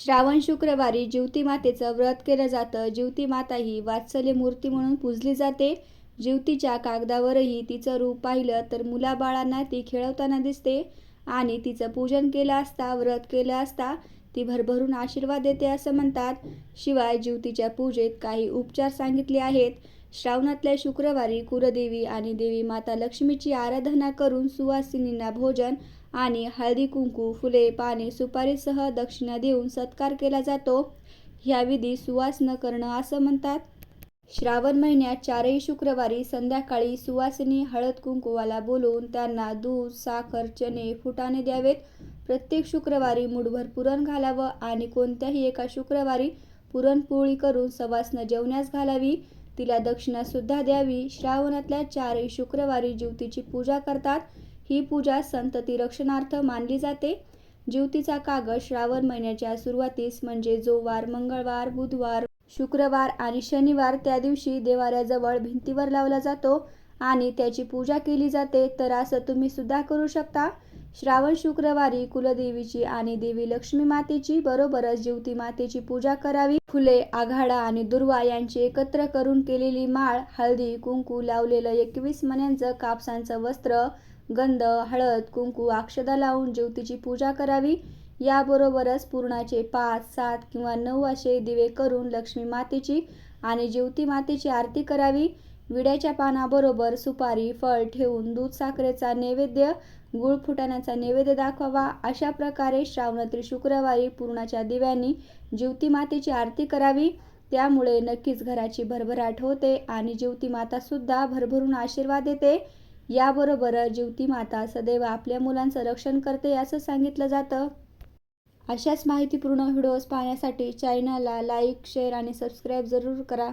श्रावण शुक्रवारी जिवती मातेचं व्रत केलं जातं. जिवती माता ही वात्सल्य मूर्ती म्हणून पूजली जाते. जिवतीच्या कागदावरही तिचं रूप पाहिलं तर मुलाबाळांना ती खेळवताना दिसते. आणि तिचं पूजन केलं असता व्रत केलं असता ती भरभरून आशीर्वाद देते असं म्हणतात. शिवाय जीवतीच्या पूजेत काही उपचार सांगितले आहेत. श्रावणातल्या शुक्रवारी कुलदेवी आणि देवी माता लक्ष्मीची आराधना करून सुवासिनींना भोजन आणि हळदी कुंकू फुले पाने सुपारीसह दक्षिणा देऊन सत्कार केला जातो. ह्या विधी सुवास न करणं असं म्हणतात. श्रावण महिन्यात चारही शुक्रवारी संध्याकाळी सुवासिनी हळद कुंकुवाला बोलवून त्यांना दूध साखर चणे फुटाणे द्यावेत. प्रत्येक शुक्रवारी मुठभर पुरण घालावं आणि कोणत्याही एका शुक्रवारी पुरणपोळी करून सवासनं जेवण्यास घालावी. तिला दक्षिणासुद्धा द्यावी. श्रावणातल्या चारही शुक्रवारी ज्योतीची पूजा करतात. ही पूजा संतती रक्षणार्थ मानली जाते. ज्योतीचा कागद श्रावण महिन्याच्या सुरुवातीस म्हणजे जो वार मंगळवार बुधवार शुक्रवार आणि शनिवार त्या दिवशी देवाऱ्याजवळ भिंतीवर लावला जातो आणि त्याची पूजा केली जाते. तर असं तुम्ही सुद्धा करू शकता. श्रावण शुक्रवारी कुलदेवीची आणि देवी लक्ष्मी मातेची बरोबरच ज्योती मातेची पूजा करावी. फुले आघाडा आणि दुर्वा यांची एकत्र करून केलेली माळ हळदी कुंकू लावलेलं एकवीस मण्यांचं कापसांचं वस्त्र गंध हळद कुंकू अक्षदा लावून ज्योतीची पूजा करावी. याबरोबरच पूर्णाचे पाच सात किंवा नऊ असे दिवे करून लक्ष्मी मातेची आणि ज्योती मातेची आरती करावी. विड्याच्या पानाबरोबर सुपारी फळ ठेवून दूध साखरेचा नैवेद्य गुळ फुटाण्याचा नैवेद्य दाखवावा. अशा प्रकारे श्रावणातील शुक्रवारी पूर्णाच्या दिव्यांनी ज्योती मातेची आरती करावी. त्यामुळे नक्कीच घराची भरभराट होते आणि ज्योती माता सुद्धा भरभरून आशीर्वाद देते. याबरोबर ज्योती माता सदैव आपल्या मुलांचं रक्षण करते असं सांगितलं जातं. अशाच माहितीपूर्ण व्हिडिओज पाहण्यासाठी चॅनलला लाईक शेअर आणि सबस्क्राईब जरूर करा.